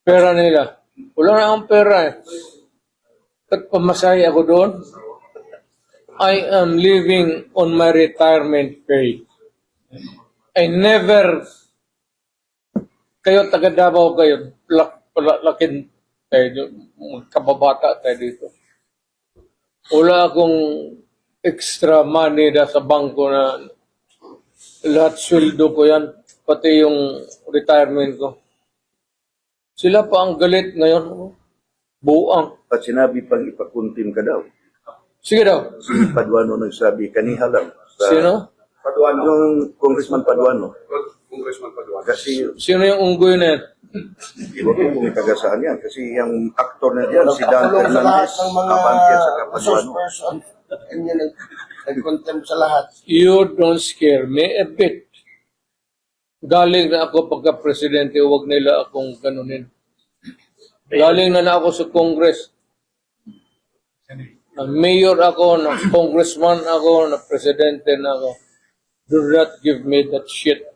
Pera nila. Wala na akong pera eh. At pamasahe ako doon. I am living on my retirement pay. I never kayo taga Davao kayo lak, lak, lakin tayo kababata tayo dito. Wala akong extra money na sa bangko na lahat sweldo ko yan, pati yung retirement ko. Sila pa ang galit ngayon. Buang. At sinabi pang ipakuntim ka daw. Sige daw. Si Paduano nagsabi, kaniha lang. Sa, Sino? Paduano. Yung Congressman Paduano. Congressman Paduano. Kasi, Sino yung unggoy na yan? hindi ko kung yan. Kasi yung aktor na yan, si Dan Nagkakulong sa lahat Fernandez, ng mga Abante saka resource Paduano. person. And yun, nag- nag-contempt sa lahat. You don't scare me a bit. Galing na ako pagka-presidente, huwag nila akong ganunin. Galing na na ako sa Congress. Na mayor ako, na congressman ako, na presidente na ako. Do not give me that shit.